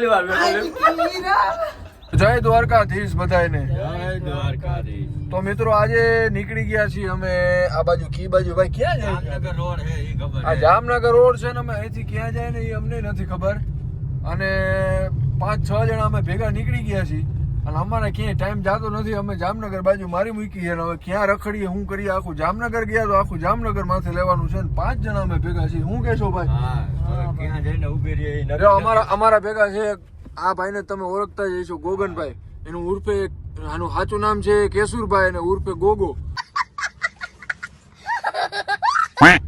પહેલી વાર જય દ્વારકાધીશ બધાને જય દ્વારકાધીશ. તો મિત્રો આજે નીકળી ગયા છીએ અમે આ બાજુ કી બાજુ? ભાઈ ક્યાં જાય જામનગર રોડ હે ઈ ખબર આ જામનગર રોડ છે ને અમે અહીંથી ક્યાં જાય ને એ અમને નથી ખબર. અને પાંચ છ જણા અમે ભેગા નીકળી ગયા છીએ. અને અમારે ક્યાંય ટાઈમ જાતો નથી અમે જામનગર બાજુ મારી મૂકી છે. હવે ક્યાં રખડીએ શું કરીએ આખું જામનગર ગયા તો આખું જામનગર માથે લેવાનું છે ને પાંચ જણા અમે ભેગા છીએ. હું કેશો ભાઈ? હા અમારા અમારા ભેગા છે આ ભાઈને તમે ઓળખતા જ હશો ગોગનભાઈ. એનું ઉર્ફે આનું સાચું નામ છે કેશુરભાઈ અને ઉર્ફે ગોગો.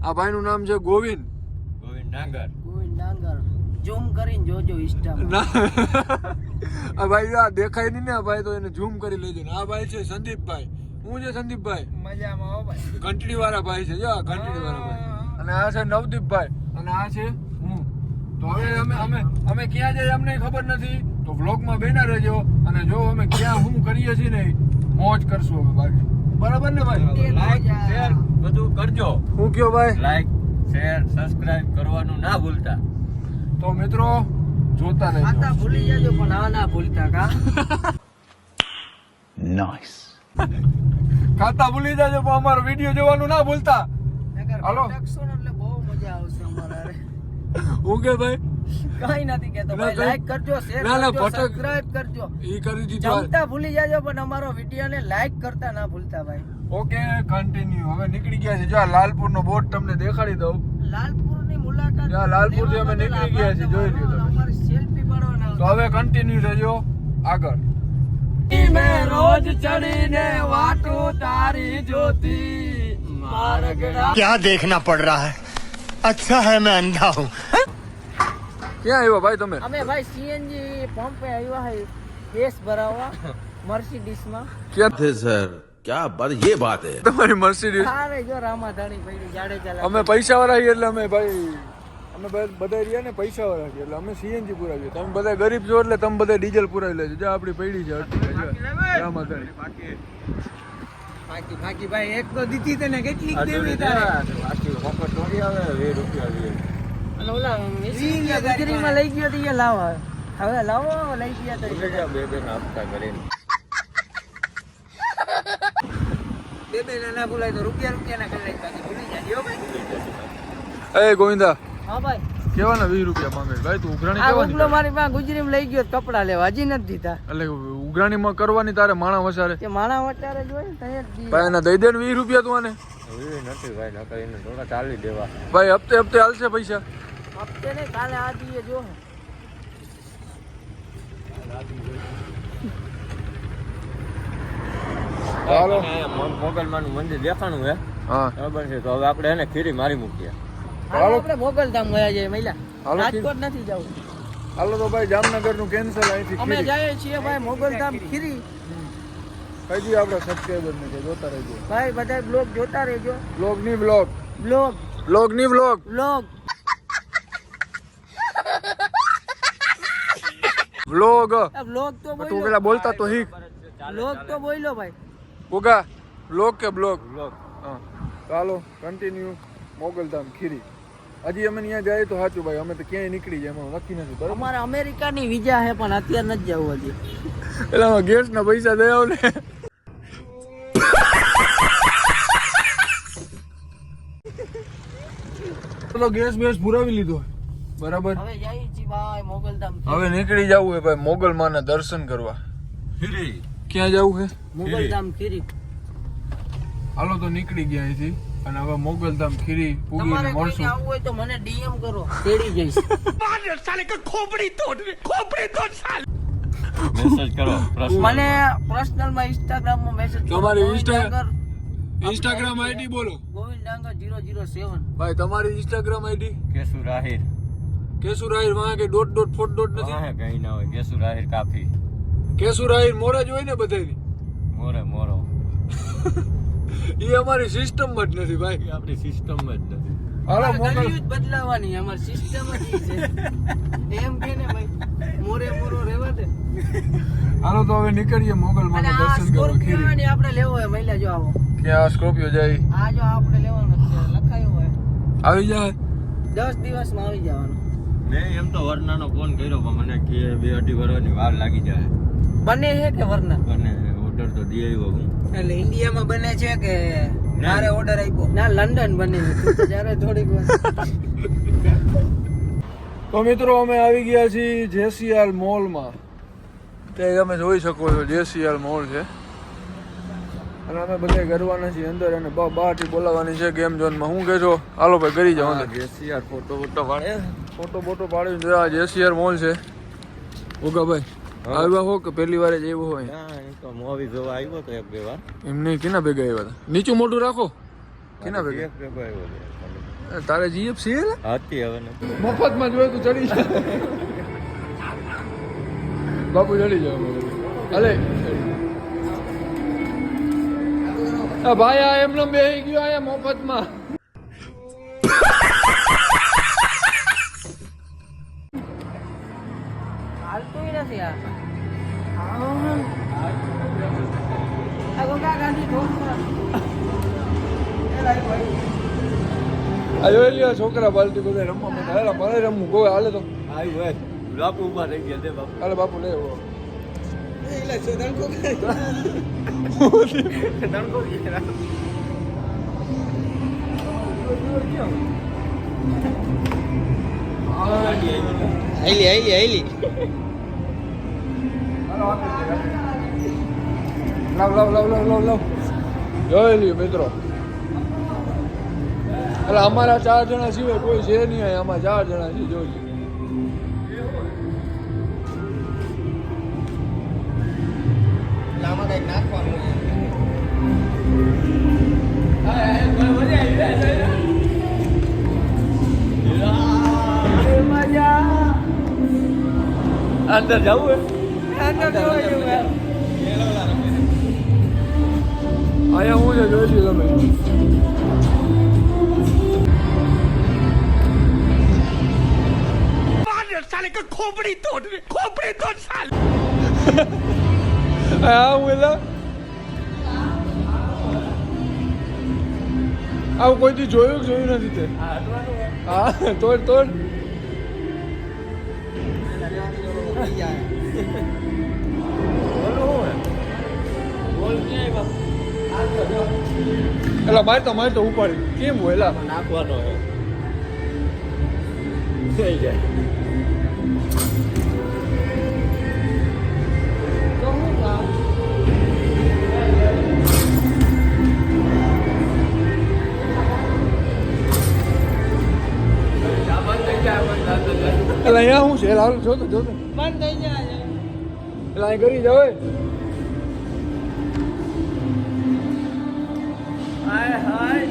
આ ભાઈનું નામ છે ગોવિંદ. ગોવિંદ નાગર ગોવિંદ ડાંગર. ઝૂમ કરીને જોજો ઇન્સ્ટામાં આ ભાઈ આ દેખાય નહીં ને આ ભાઈ તો એને ઝૂમ કરી લેજો ને. આ ભાઈ છે સંદીપભાઈ. હું છે સંદીપભાઈ? મજામાં હો ભાઈ. ઘંટડી વાળા ભાઈ છે જો આ ઘંટડી વાળા ભાઈ અને આ છે નવદીપભાઈ. અને આ છે હું. તો હવે અમે અમે અમે ક્યાં જઈએ અમને ખબર નથી. તો વ્લોગમાં બેના રહેજો. અને જો અમે ક્યાં હું કરીએ છીએ ને મોજ કરશું હવે બાકી. બરાબર ને ભાઈ? લાઈક શેર બધું કરજો. હું કયો ભાઈ? લાઈક શેર સબસ્ક્રાઇબ કરવાનું ના ભૂલતા. તો મિત્રો જોતા ખાતા રહેજો ભૂલી જજો પણ આ ના ભૂલતા કા? ખાતા ભૂલી જજો પણ અમારો વીડિયો જોવાનું ના ભૂલતા. હાલો. એટલે બહુ મજા આવશે અમારે. હું કે ભાઈ? કઈ નથી કેતો ભાઈ લાઈક કરજો શેર ના, ના, કરજો સબસ્ક્રાઇબ કરજો. ઈ કરી દીધો જમતા ભૂલી જાજો પણ અમારો વીડિયો ને લાઈક કરતા ના ભૂલતા ભાઈ. ઓકે કન્ટિન્યુ હવે નીકળી ગયા છે. જો આ લાલપુર નો બોર્ડ તમને દેખાડી દઉં. લાલપુર જ્યાં લાલપુરથી અમે નીકળી ગયા છીએ જોઈ લ્યો તો હવે કન્ટિન્યુ રહેજો આગળ. મેં રોજ ચડીને વાટો તારી જોતી ક્યાં દેખના પડ રહા હૈ અચ્છા હૈ મેં અંધા હું ક્યાં આવ્યો ભાઈ તમે? અમે ભાઈ સીએનજી પંપે આવ્યા હૈ કેસ ભરાવવા મર્સિડીસમાં ક્યાં? થે સર ક્યા બાત યે બાત હે? તમારી મર્સિડીઝ અરે જો રામાધાણી ભાઈ જાડેજા અમે પૈસા વાળા એટલે અમે ભાઈ અમે બધા રહ્યા ને પૈસા વાળા છીએ એટલે અમે સીએનજી પુરાવીએ. તમે બધા ગરીબ છો એટલે તમે બધા ડીઝલ પુરાવી લેજો. જો આપણી પડી છે અડધી બાકી બાકી ભાઈ એક તો દીધી તને કેટલી દેવી તારે? બાકી મફત થોડી આવે વીસ રૂપિયા વીસ અને ઓલા ગુજરીમાં લઈ ગયો તો એ લાવો. હવે લાવો લઈ ગયા તો બે બે આપતા કરીને બે બે ના બોલાય તો રૂપિયા રૂપિયા ના કરી બાકી ભૂલી જાય. ભાઈ. એ ગોવિંદા હા ભાઈ. કેવાના વીસ રૂપિયા માંગે? ભાઈ તું ઉઘરાણી કેવાની ઉગલો મારી પાસે ગુજરીમાં લઈ ગયો કપડા લેવા. હજી નથી દીધા. એટલે ઉઘરાણીમાં કરવાની તારે માણા વસારે? તે માણા વટારે જોઈ ને જ ભાઈ એના દઈ દે ને વીસ રૂપિયા તું આને. નથી ભાઈ નકર એને થોડા ચાલી દેવા. ભાઈ હપ્તે હપ્તે હાલશે પૈસા. હપ્તે નહીં કાલે આ દીએ જો. હાલો. મોગલમાનું મંદિર દેખાણું હે? હા. બરાબર છે તો હવે આપણે એને ખીરી મારી મૂકીએ. હાલો. આપણે મોગલધામ ગયા જઈએ મહિલા રાજકોટ નથી જવું. હાલો તો ભાઈ જામનગરનું કેન્સલ અહીંથી અમે ખીરી. જઈએ છીએ ભાઈ મોગલધામ ખીરી. હજી આપણા સબસ્ક્રાઈબર ને જોતા રહેજો. ભાઈ બધા બ્લોગ જોતા રહેજો. બ્લોગની બ્લોગ. બ્લોગ બ્લોગની બ્લોગ. બ્લોગ બ્લોગ બ્લોગ તો તું પેલા બોલતા તો હીક બ્લોગ તો બોલો ભાઈ. ઉગા બ્લોગ કે બ્લોગ બ્લોગ હા. ચાલો કન્ટિન્યુ મોગલધામ ખીરી. હજી અમે ત્યાં જાય તો સાચું ભાઈ અમે તો ક્યાંય નીકળી જાય એમાં નક્કી નથી બરાબર? અમારે અમેરિકાની વિઝા છે પણ અત્યારે નથી જવું હજી. એટલે અમે ગેસ ના પૈસા દઈ આવ ને તો ગેસ બેસ પુરાવી લીધો. બરાબર? હવે જઈ છી ભાઈ મોગલધામ હવે નીકળી જવું હે ભાઈ મોગલ માના દર્શન કરવા. ખીરી ક્યાં જવું હે? મોગલધામ ખીરી હાલો તો નીકળી ગયા અહીંથી. અને હવે મોગલધામ ખીરી કોઈને મળશું. આવવું હોય તો મને ડીએમ કરો. તેડી જઈશ. મેસેજ કરો મને પર્સનલમાં ઇન્સ્ટાગ્રામમાં મેસેજ તમારી ઇન્સ્ટાગ્રામ ઇન્સ્ટાગ્રામ આઈડી બોલો. ગોવિંદ ડાંગર 007 ભાઈ તમારી ઇન્સ્ટાગ્રામ આઈડી કેસુ રાહિર કેસુ રાહિર વાહ કે ડોટ ડોટ ફોટ ડોટ નથી? હા કઈ ના હોય. કેસુ રાહિર કાફી. કેસુ રાહિર મોરા જ હોય ને બધાની મોરે મોરો. એ અમારી સિસ્ટમ જ નથી ભાઈ. આપણી સિસ્ટમ જ નથી. હાલો આ જ બદલાવાની અમારી સિસ્ટમ જ છે. એમ કે ને ભાઈ મોરે મોરો રહેવા દે. હાલો તો હવે નીકળીએ મોગલ માં દર્શન કરવા ખીરી. ને આપણે લેવો હોય મહિલા જો આવો. ક્યાં સ્કોર્પિયો જાય? આ જો આપણે લેવાનો છે લખાયું હોય. આવી જાય? 10 દિવસમાં આવી જવાનું. મેં એમ તો વરનાનો ફોન કર્યો પણ મને કે બે અઢી વર્ષની વાર લાગી જાય. બને છે કે વરના બને ઓર્ડર તો દે આવ્યો હું. એટલે ઇન્ડિયામાં બને છે કે. મારે ઓર્ડર આપ્યો? ના લંડન બને જ્યારે થોડીક વાર. તો મિત્રો અમે આવી ગયા છીએ જેસીઆર મોલમાં. તે તમે જોઈ શકો છો જેસીઆર મોલ છે. અને અમે બધા કરવાના છીએ અંદર અને બા બહારથી બોલાવવાની છે ગેમ ઝોનમાં. હું કહેશો હાલો ભાઈ કરી જાઓ અંદર. જેસીઆર ફોટો ફોટો પાડે ફોટો બોટો જોયા જેસીઆર મોલ છે. ઓગા ભાઈ. આવ્યા હો કે પહેલી વાર જ આવ્યો હોય તો મોવી જોવા આવ્યો તો એક બે વાર. એમને કેના ભેગા આવ્યા હતા? નીચું મોટું રાખો. કેના ભેગા? એક ભેગો આવ્યો. તારે જીએફ છે? હતી હવે. મફતમાં જોયે તું ચડી બાપુ ચડી જાવ અલે. ભાઈ આ એમને બે ગયો આયા મફતમાં. આ જોઈ લ્યો છોકરા બાલટી બધા રમવા માંડ્યા. હાલે મારે રમવું કોઈ હાલે તો આવ્યું હોય. બાપુ ઊભા થઈ ગયા દે બાપુ હાલે બાપુ લે આવો. આઈલી આઈલી આઈલી લાવ લાવ લાવ લાવ લાવ લાવ જોઈ લ્યો મિત્રો એટલે અમારા ચાર જણા સિવાય કોઈ છે નહીં અહીંયા અમારા ચાર જણા છે જોઈએ લ્યો. આમાં અંદર જવું અહીંયા હું જોઈ લ્યો તમે. હું એલા આવું કોઈથી જોયું જોયું નથી તે હા તોડ તોડ એટલે માર તો માર તો ઉપાડી કેમ હોય નાખવાનો થઈ જાય છે એલા હાલો જોતો જોતો બંધ થઈ જાય એટલે અહીં કરી જાવ. હાય હાય.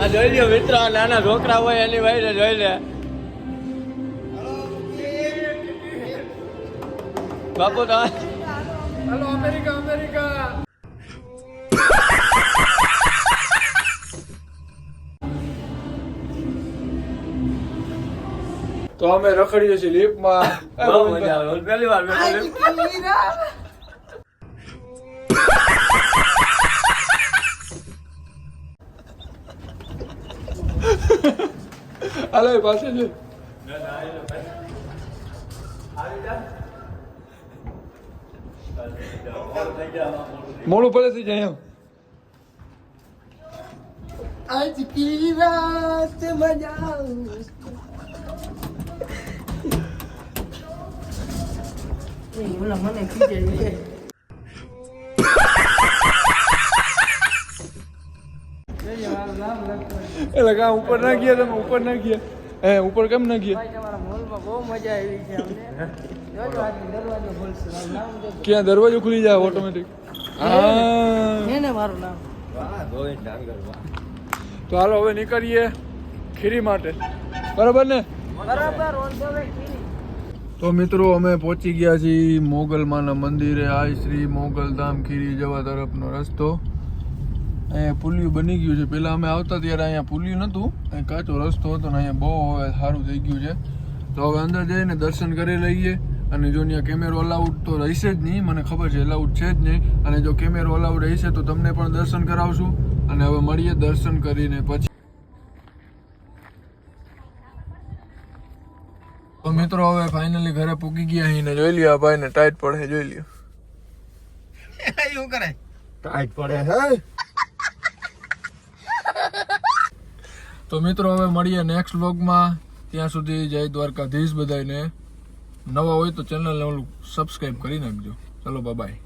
આ જોઈ લ્યો મિત્ર નાના છોકરા હોય એની ભાઈ જોઈ લે. બાપુ તો હાલો અમેરિકા અમેરિકા. તો અમે રખડીએ છીએ લિફ્ટમાં. બહુ મજા આવે. પહેલી વાર હાલો એ પાસે છે મોડું પડે છે જાય એમ આજ કી રાત મજા ઓલા મને ખીજે એટલે કાં ઉપર ના ગયા તમે, ઉપર ના ગયા. હે ઉપર કેમ ના ગયા? ક્યાં દરવાજો ખુલી જાય ઓટોમેટિક તો હાલો, હવે નીકળીએ ખીરી માટે. બરાબર ને? બરાબર તો મિત્રો, અમે પહોંચી ગયા છીએ મોગલમાના મંદિરે. આ શ્રી મોગલધામ ખીરી જવા તરફનો રસ્તો. અહીંયા પુલિયું બની ગયું છે. પહેલાં અમે આવતા ત્યારે અહીંયા પુલિયું નહોતું. અહીં કાચો રસ્તો હતો ને અહીંયા બહુ હવે સારું થઈ ગયું છે. તો હવે અંદર જઈને દર્શન કરી લઈએ. અને જો ત્યાં કેમેરો અલાઉડ તો રહેશે જ નહીં. મને ખબર છે અલાઉડ છે જ નહીં. અને જો કેમેરો અલાઉડ રહેશે તો તમને પણ દર્શન કરાવશું. અને હવે મળીએ દર્શન કરીને પછી. તો મિત્રો હવે ફાઇનલી ઘરે પૂકી ગયા અહીં જોઈ લ્યો આ ભાઈને ટાઈટ પડે જોઈ લ્યો. શું કરે? ટાઈટ પડે હે? તો મિત્રો હવે મળીએ નેક્સ્ટ વ્લોગમાં ત્યાં સુધી જય દ્વારકાધીશ બધાને નવા હોય તો ચેનલને ઓલું સબસ્ક્રાઈબ કરી નાખજો. ચલો બાય